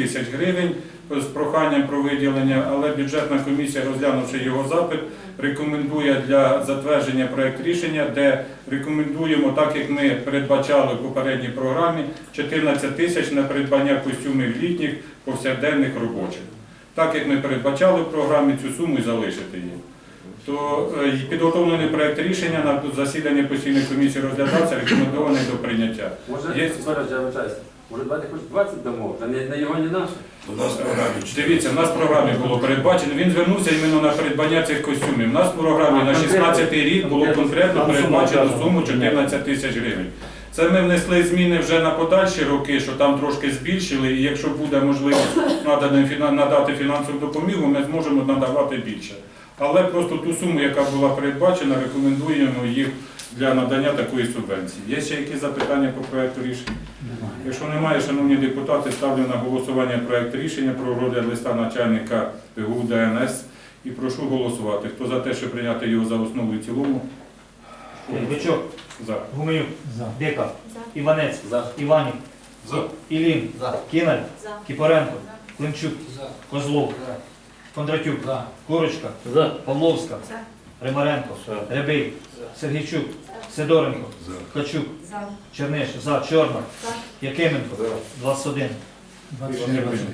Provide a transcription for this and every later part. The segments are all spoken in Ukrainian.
тисяч гривень з проханням про виділення, але бюджетна комісія, розглянувши його запит, рекомендує для затвердження проект рішення, де рекомендуємо, так як ми передбачали в попередній програмі, 14 тисяч на придбання костюмів літніх повсякденних робочих. Так як ми передбачали в програмі, цю суму і залишити її. То е, підготовлений проект рішення на засіданні постійної комісії розглядався, рекомендований до прийняття. Може, Є-. Може, давайте хоч 20 дамо, та не, не його, не наше. У нас в програмі Дивіться, в нас в програмі було передбачено. Він звернувся іменно на придбання цих костюмів. У нас в програмі на 16 рік було конкретно передбачено суму 14 тисяч гривень. Це ми внесли зміни вже на подальші роки, що там трошки збільшили, і якщо буде можливість надати надати фінансову допомогу, ми зможемо надавати більше. Але просто ту суму, яка була передбачена, рекомендуємо їх для надання такої субвенції. Є ще якісь запитання по проекту рішення? Якщо немає, шановні депутати, ставлю на голосування проект рішення про розгляд листа начальника ПГУ ДНС і прошу голосувати. Хто за те, щоб прийняти його за основу і цілому? Бичок, За. Гуменюк, Дека, За. Іванець, За. Іванів, За. Ілін, Кіналь, За. Кіпоренко, Климчук, Козлов, Кондратюк, Курочка, Павловська, За. Римаренко, Рябий, Сергійчук, Сидоренко, Ткачук, За. Черниш, За, Чорна, Якименко, 21. Рішення прийнято.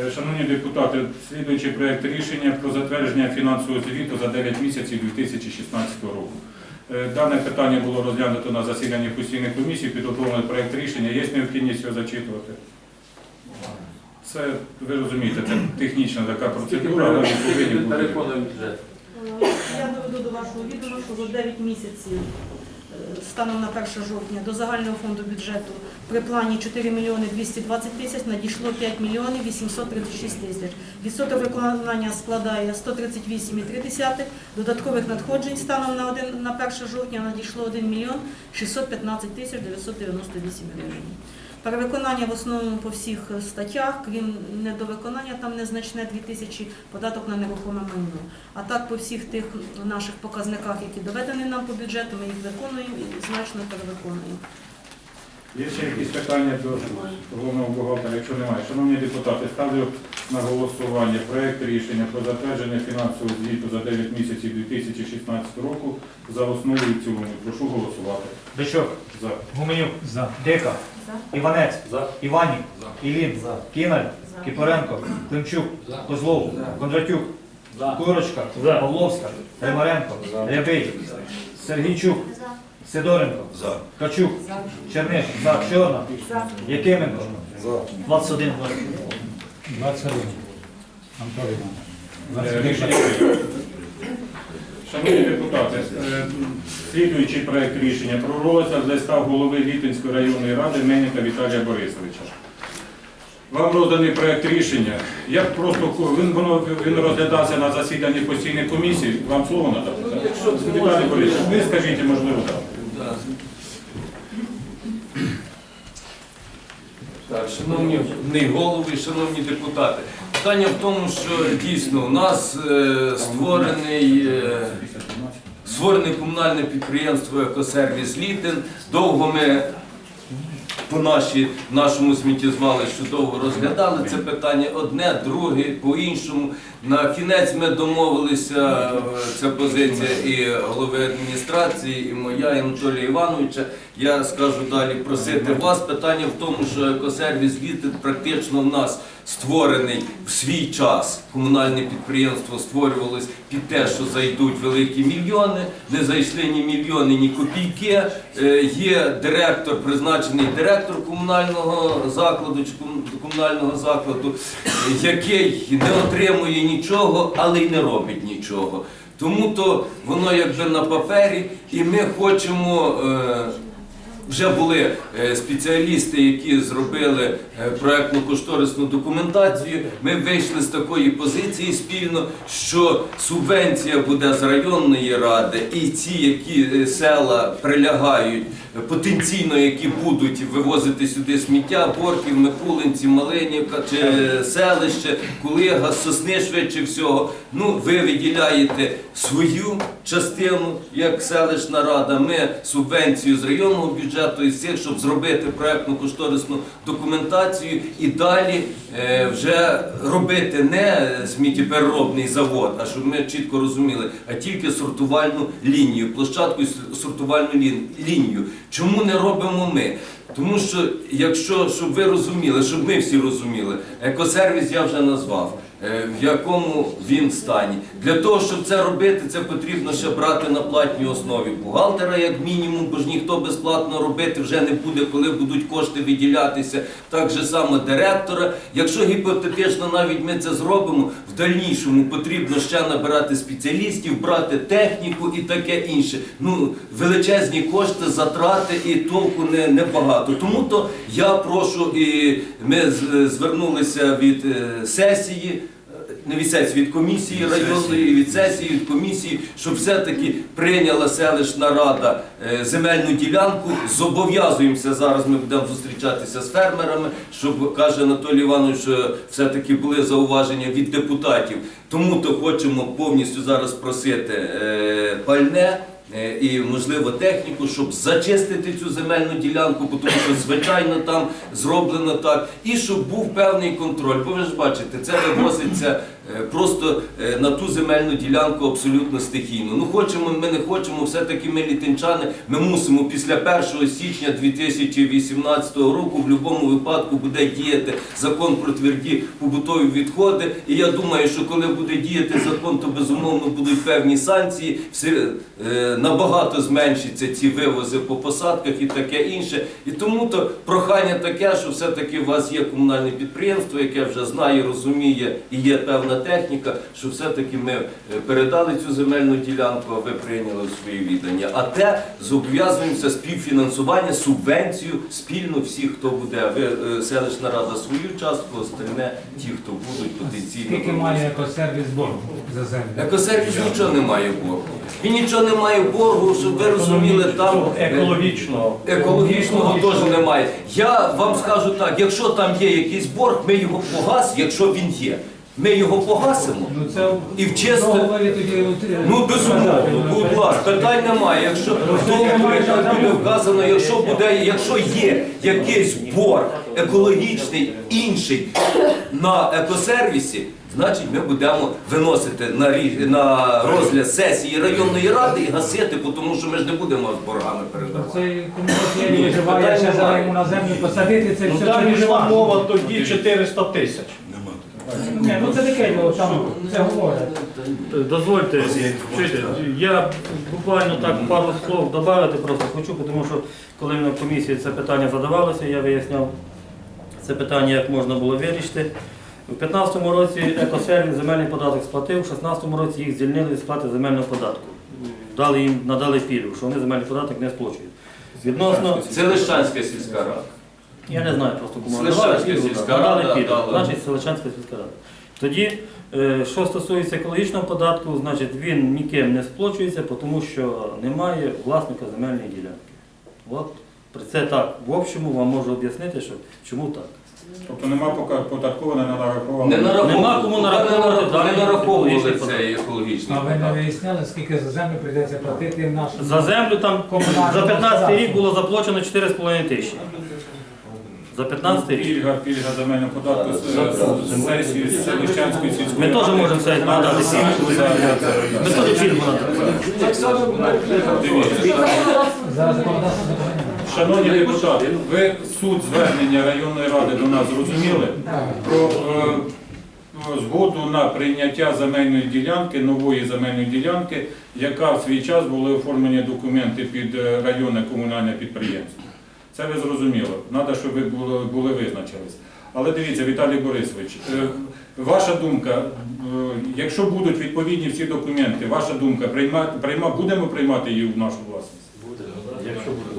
Е, Шановні депутати, слідуючий проект рішення про затвердження фінансового звіту за 9 місяців 2016 року. Е, Дане питання було розглянуто на засіданні постійної комісії, підготовлений проект рішення. Є необхідність його зачитувати? Це, ви розумієте, це технічна така процедура, але ми повинні бути. переконуємо бюджет. Я доведу до вашого відома, що за 9 місяців е, станом на 1 жовтня до загального фонду бюджету при плані 4 мільйони 220 тисяч надійшло 5 мільйонів 836 тисяч. Відсоток виконання складає 138,3. Додаткових надходжень станом на 1, на 1 жовтня надійшло 1 мільйон 615 тисяч 998 гривень. Перевиконання в основному по всіх е, статтях, крім недовиконання, там незначне 2 тисячі податок на нерухоме майно. А так по всіх тих наших показниках, які доведені нам по бюджету, ми їх виконуємо і значно перевиконуємо. Є ще якісь питання до головного бухгалтера? Якщо немає, шановні депутати, ставлю на голосування проект рішення про затвердження фінансового звіту за 9 місяців 2016 року за основу і в цілому. Прошу голосувати. Бичок, За. Гуменюк, Дека, За. Іванець, За. Іванів, Ілін, За. Кіналь, За. Кіпоренко, Климчук, Козлов, Кондратюк, За. Курочка, Павловська, Римаренко, Рябий, Сергійчук, За. Сидоренко, За. Ткачук, За. Черниш, За, Чорна, За. Якименко, 21. 21. Антон Іванович. Е, Рішення. Шановні депутати, е, слідуючий проект рішення про розгляд листа голови Літинської районної ради Мельника Віталія Борисовича. Вам розданий проект рішення. Я просто він, воно, він розглядався на засіданні постійної комісії. Вам слово надати? Віталій Борисович, ви скажіть, можливо, так. Так, шановні голови, шановні депутати, питання в тому, що дійсно у нас е, створений, е, створене комунальне підприємство Екосервіс Літин. Довго ми по нашій, нашому сміттєзвалищу довго розглядали це питання одне, друге, по-іншому. На кінець ми домовилися, ця позиція і голови адміністрації, і моя, і Анатолія Івановича. Я скажу далі просити вас. Питання в тому, що екосервіс Літин практично в нас створений в свій час. Комунальне підприємство створювалось під те, що зайдуть великі мільйони. Не зайшли ні мільйони, ні копійки. Е, Є директор, призначений директор комунального закладу чи комунального закладу, е, який не отримує нічого, але й не робить нічого. Тому то воно якби на папері, і ми хочемо. Вже були е, спеціалісти, які зробили е, проектно-кошторисну документацію. Ми вийшли з такої позиції спільно, що субвенція буде з районної ради, і ці, які е, села прилягають потенційно, які будуть вивозити сюди сміття, Борків, Микулинці, Малинівка чи селище, Кулига, Сосни швидше всього. Ну, ви виділяєте свою частину як селищна рада. Ми субвенцію з районного бюджету і цих, щоб зробити проектну кошторисну документацію і далі е, вже робити не сміттєпереробний завод, а щоб ми чітко розуміли, а тільки сортувальну лінію, площадку сортувальну лінію. Чому не робимо ми? Тому що, якщо щоб ви розуміли, щоб ми всі розуміли, екосервіс я вже назвав. е, В якому він стані. Для того, щоб це робити, це потрібно ще брати на платній основі бухгалтера, як мінімум, бо ж ніхто безплатно робити вже не буде, коли будуть кошти виділятися. Так же само директора. Якщо гіпотетично навіть ми це зробимо, в дальнішому потрібно ще набирати спеціалістів, брати техніку і таке інше. Ну, величезні кошти, затрати і толку не, небагато. Тому то я прошу, і ми звернулися від е, сесії. Е, Не від сесії, від комісії районної, від сесії, від комісії, щоб все-таки прийняла селищна рада е, земельну ділянку. Зобов'язуємося зараз. Ми будемо зустрічатися з фермерами, щоб каже Анатолій Іванович, що все-таки були зауваження від депутатів. Тому то хочемо повністю зараз просити е, пальне. е, І можливо техніку, щоб зачистити цю земельну ділянку, тому що звичайно там зроблено так, і щоб був певний контроль. Бо ви ж бачите, це вивозиться е, просто е, на ту земельну ділянку абсолютно стихійно. Ну хочемо, ми не хочемо, все-таки ми літинчани, ми мусимо після 1 січня 2018 року в будь-якому випадку буде діяти закон про тверді побутові відходи. І я думаю, що коли буде діяти закон, то безумовно будуть певні санкції. Все, е, набагато зменшаться ці вивози по посадках і таке інше. І тому то прохання таке, що все-таки у вас є комунальне підприємство, яке вже знає, розуміє і є певна техніка, що все-таки ми е, передали цю земельну ділянку, а ви прийняли в свої віддання. А те зобов'язуємося співфінансування, субвенцію спільно всіх, хто буде. Ви е, селищна рада свою частку, остальне ті, хто будуть потенційно. Скільки має екосервіс боргу за землю? Екосервіс нічого не має боргу. Він нічого не має боргу, щоб ви розуміли, там е, екологічно. екологічного теж немає. Я вам скажу так, якщо там є якийсь борг, ми його погасимо, якщо він є. Ми його погасимо. Ну це І в чесно- Ну безумовно, будь ласка, питань немає. Якщо в буде вказано, якщо буде, якщо є якийсь борг екологічний інший на екосервісі, значить ми будемо виносити на на розгляд сесії районної ради і гасити, тому що ми ж не будемо з боргами передавати. Це комусь є ще зараз йому на землю посадити, це Ну все там йшла мова тоді 400 тисяч. Ні, ну це таке, ну, там це говорять. Дозвольте, я буквально так пару слов додати просто хочу, тому що коли на комісії це питання задавалося, я виясняв це питання, як можна було вирішити. У 2015 році екосервіс земельний податок сплатив, у 2016 році їх звільнили від сплати земельного податку. Дали їм, надали пільгу, що вони земельний податок не сплачують. Відносно, Це Лищанська сільська рада. Я не знаю просто кому Селищанська надавали пільгу, сільська надали рада пільгу, дала. значить Селищанська сільська рада. Тоді, е, що стосується екологічного податку, значить він ніким не сплачується, тому що немає власника земельної ділянки. От при це так, в общому вам можу об'яснити, що чому так. Тобто нема пока- податкового, не нараховано. Не нараховували, Нема кому нараховувати не нараховували екологічний цей екологічний А ви не податок. виясняли, скільки за землю прийдеться платити нашим? За землю там за 15 рік було заплачено 4,5 тисячі. За 15 рік. Пільга, пільга земельного податку з з сесії з Селищанської сільської Ми теж можемо це надати. Ми теж пільгу. Дивіться. Забороняє. Шановні депутати, ви суть звернення районної ради до нас зрозуміли про е, згоду на прийняття земельної ділянки, нової земельної ділянки, яка в свій час були оформлені документи під е, районне комунальне підприємство. Це ви зрозуміло. Треба, щоб ви були, визначились. Але дивіться, Віталій Борисович, е, ваша думка, е, якщо будуть відповідні всі документи, ваша думка, прийма, прийма, будемо приймати її в нашу власність?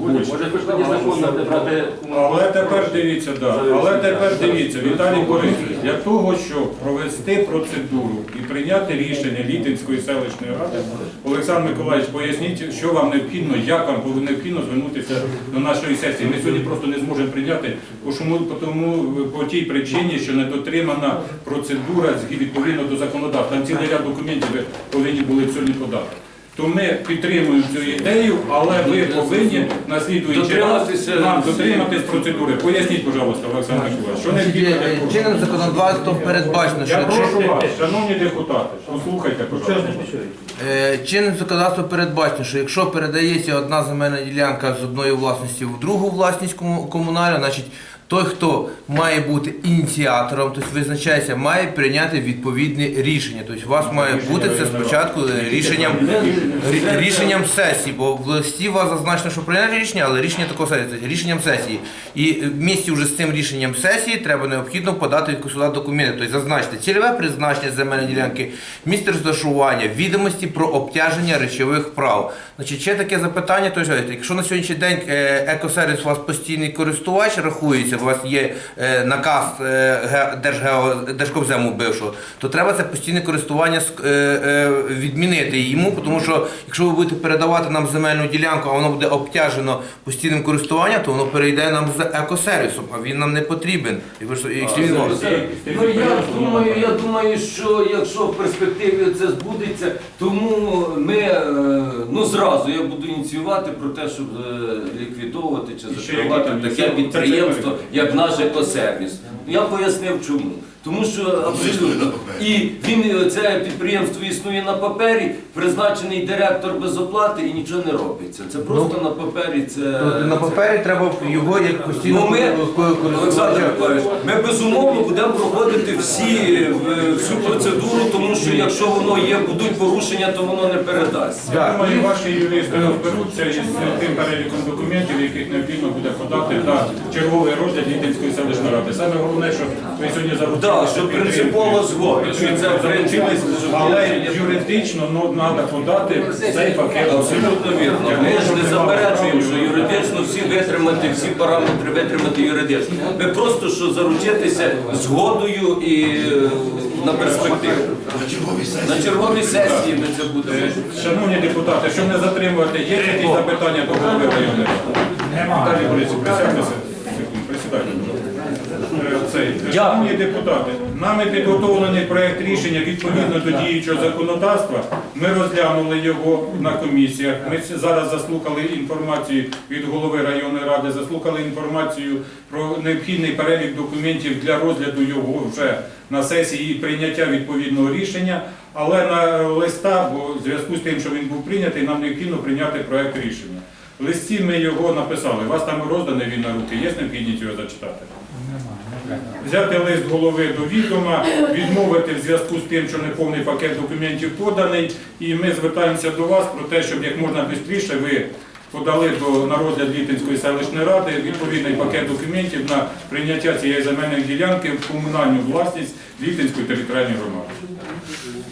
Може, може, хоч тоді законно брати... Але тепер дивіться, да. Але тепер дивіться, Віталій Борисович, для того, щоб провести процедуру і прийняти рішення Літинської селищної ради, Олександр Миколаївич, поясніть, що вам необхідно, як вам необхідно звернутися до нашої сесії. Ми сьогодні просто не зможемо прийняти, по тому по тій причині, що не дотримана процедура відповідно до законодавства. Там цілий ряд документів ви повинні були сьогодні подати. То ми підтримуємо цю ідею, але ви повинні на слідуючий раз Дотриматися нам всіх. дотриматись процедури. Поясніть, будь ласка, Олександр Миколаївич, що необхідно е, чинним законодавством передбачено, що Я якщо прошу вас, шановні депутати, послухайте, будь ласка. е, чинним законодавством передбачено, що якщо передається одна земельна ділянка з одної власності в другу власність кому- комунальну, значить той, хто має бути ініціатором, тобто визначається, має прийняти відповідне рішення. Тобто у вас має бути це спочатку рішенням рішенням сесії, бо в листі у вас зазначено, що прийняти рішення, але рішення такого сесії, це рішенням сесії. І в місті вже з цим рішенням сесії треба необхідно подати сюди документи, тобто зазначити цільове призначення земельної ділянки, місце розташування, відомості про обтяження речових прав. Значить, ще таке запитання, то якщо на сьогоднішній день е, екосервіс у вас постійний користувач рахується, у вас є е, наказ е, Держкомзему бившого, то треба це постійне користування е, е, відмінити йому, тому що якщо ви будете передавати нам земельну ділянку, а воно буде обтяжено постійним користуванням, то воно перейде нам з екосервісом, а він нам не потрібен. І ви ж- Якщо він Ну я думаю, я думаю, що якщо в перспективі це збудеться, тому ми ну зразу я буду ініціювати про те, щоб ліквідовувати чи закривати таке підприємство, як наш екосервіс. Я пояснив чому. Тому що абсолютно і він е, це підприємство існує на папері, призначений директор без оплати і нічого не робиться. Це просто на папері. Це На папері треба його як постійно Ну, ми. Олександр Миколаївич, ми безумовно будемо проводити всі, е, всю процедуру, тому що якщо воно є, будуть порушення, то воно не передасть. Я думаю, ваші юристи розберуться із тим переліком документів, яких необхідно буде подати на черговий розгляд Літинської селищної ради. Саме головне, що ви сьогодні заручилися. Так, що принципово згоден, що це принцип, але юридично ну, треба подати цей пакет. Абсолютно вірно. Ми ж не заперечуємо, що юридично всі витримати, всі параметри витримати юридично. Ми просто що заручитися згодою і е, на перспективу. На черговій сесії ми це будемо. Е, Шановні депутати, щоб не затримувати, є якісь запитання до голови районної ради? Віталій Борисович, присядьтеся. Цей. Шановні депутати, нами підготовлений проект рішення відповідно до діючого законодавства. Ми розглянули його на комісіях. Ми зараз заслухали інформацію від голови районної ради, заслухали інформацію про необхідний перелік документів для розгляду його вже на сесії і прийняття відповідного рішення. Але на листа, бо в зв'язку з тим, що він був прийнятий, нам необхідно прийняти проект рішення. В листі ми його написали. У вас там розданий він на руки. Є необхідність його зачитати? Взяти лист голови до відома, відмовити в зв'язку з тим, що неповний пакет документів поданий, і ми звертаємося до вас про те, щоб як можна швидше ви подали до на розгляд Літинської селищної ради відповідний пакет документів на прийняття цієї земельної ділянки в комунальну власність Літинської територіальної громади.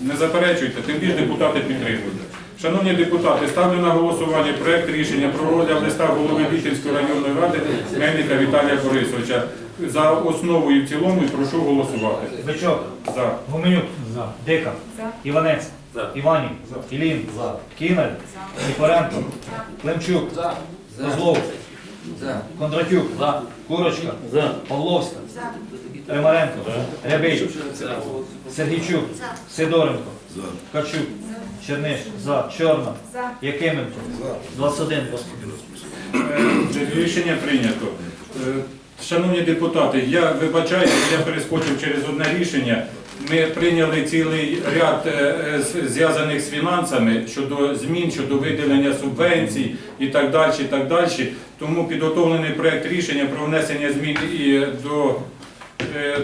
Не заперечуйте, тим більше депутати підтримують. Шановні депутати, ставлю на голосування проект рішення про розгляд листа голови Літинської районної ради Мельника Віталія Борисовича за основу і в цілому і прошу голосувати. Бичок, За. Гуменюк, За. Дика, Іванець, За. Іванів, Ілін, за. Кінер, Нікоренко, Климчук, Козлов, Кондратюк, Курочка, Павловська, Примаренко, Рябий, Сергійчук, Сидоренко, Качук, Черниш, За, Чорна, За. Якименко, 21, Е, Рішення прийнято. Шановні депутати, я вибачаюся, я перескочив через одне рішення. Ми прийняли цілий ряд е, е, зв'язаних з фінансами щодо змін, щодо виділення субвенцій і так далі. І так далі. Тому підготовлений проект рішення про внесення змін і до е,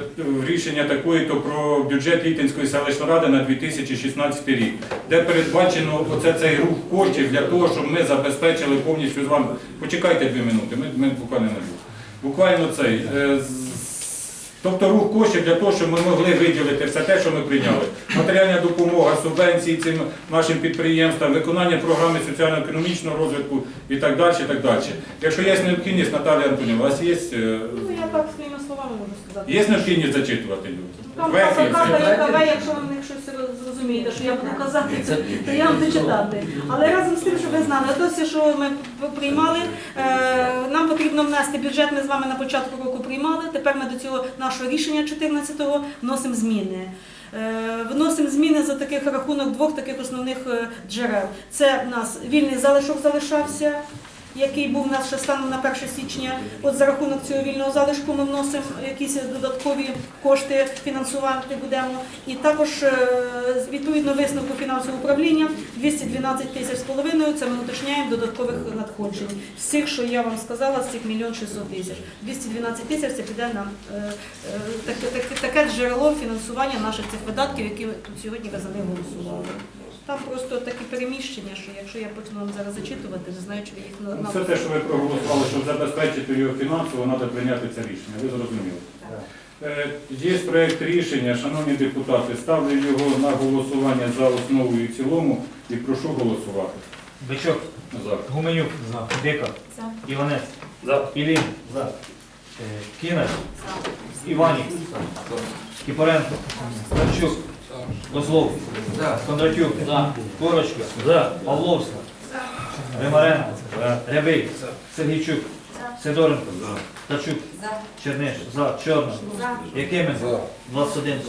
рішення такої, то про бюджет Літинської селищної ради на 2016 рік, де передбачено оце цей рух коштів для того, щоб ми забезпечили повністю з вами. Почекайте дві минути, ми, ми буквально не було. Буквально цей. е, Тобто рух коштів для того, щоб ми могли виділити все те, що ми прийняли. Матеріальна допомога, субвенції цим нашим підприємствам, виконання програми соціально-економічного розвитку і так далі. І так далі. Якщо є необхідність, Наталія Антонівна, у вас є, е, Ну, я так своїми словами можу сказати. є необхідність зачитувати люди? Там ефірі казка це. яка ви, якщо ви щось зрозумієте, що я буду казати, то я вам дочитати. Але разом з тим, щоб ви знали, то все, що ми приймали, е, нам потрібно внести бюджет. Ми з вами на початку року приймали. Тепер ми до цього нашого рішення 14-го вносимо зміни. Е, Вносимо зміни за таких рахунок двох таких основних е, джерел. Це в нас вільний залишок залишався, який був у нас станом на 1 січня. От за рахунок цього вільного залишку ми вносимо якісь додаткові кошти, фінансувати будемо. І також е, відповідно висновку фінансового управління 212 тисяч з половиною. Це ми уточняємо додаткових надходжень. Цих, що я вам сказала, з цих мільйон 600 тисяч. 212 тисяч це піде на е, е, таке, таке, джерело фінансування наших цих видатків, які ми тут сьогодні них голосували. Там просто такі переміщення, що якщо я почну вам зараз зачитувати, не знаю, чи ви їх на Все те, що ви проголосували, щоб забезпечити його фінансово, треба прийняти це рішення. Ви зрозуміли. Е, Є проєкт рішення, шановні депутати, ставлю його на голосування за основу і в цілому і прошу голосувати. Бичок, За. Гуменюк, Дика, За. Іванець, Ілін, е, Кінець, Іванів, Кіпаренко, Старчук, Козлов, Кондратюк, Корочка, Павловська, Римаренко, Рябий, Сергійчук, Сидоренко, Тачук, Черниш, За, Чорна, Якименко, 21,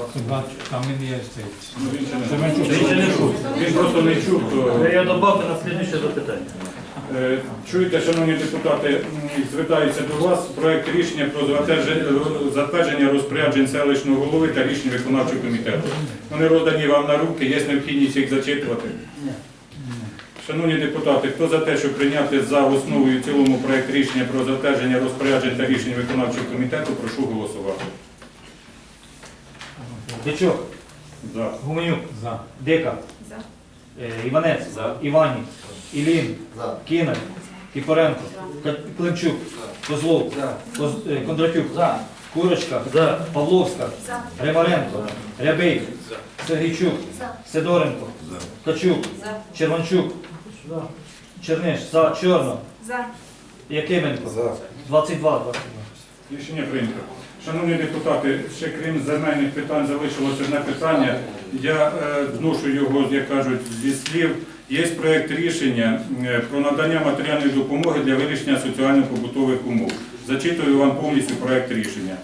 Там він є цей. Ну, Він ще не Він ще не чув. Він просто не чув. Я добавлю на слідуюче запитання. Е, Чуєте, шановні депутати, звертаюся до вас проект рішення про затвердження, розпоряджень селищного голови та рішень виконавчого комітету. Вони роздані вам на руки, є необхідність їх зачитувати. Шановні депутати, хто за те, щоб прийняти за основу і в цілому проект рішення про затвердження розпоряджень та рішень виконавчого комітету, прошу голосувати. Бичок, За. Гуменюк, За. Дика, За. Е, Іванець, Іванів, Ілін, Кінець, Кіпоренко, Климчук, Козлов, Коз- е, Кондратюк, Курочка, За. Павловська, Римаренко, Рябий, Сергійчук, Сидоренко, Качук, Черванчук, Черниш, За, Чорно, За. Якименко, 22, 22. Рішення прийнято. Шановні депутати, ще крім земельних питань залишилося одне питання. Я е, вношу його, як кажуть, зі слів. Є проєкт рішення е, про надання матеріальної допомоги для вирішення соціально-побутових умов. Зачитую вам повністю проєкт рішення.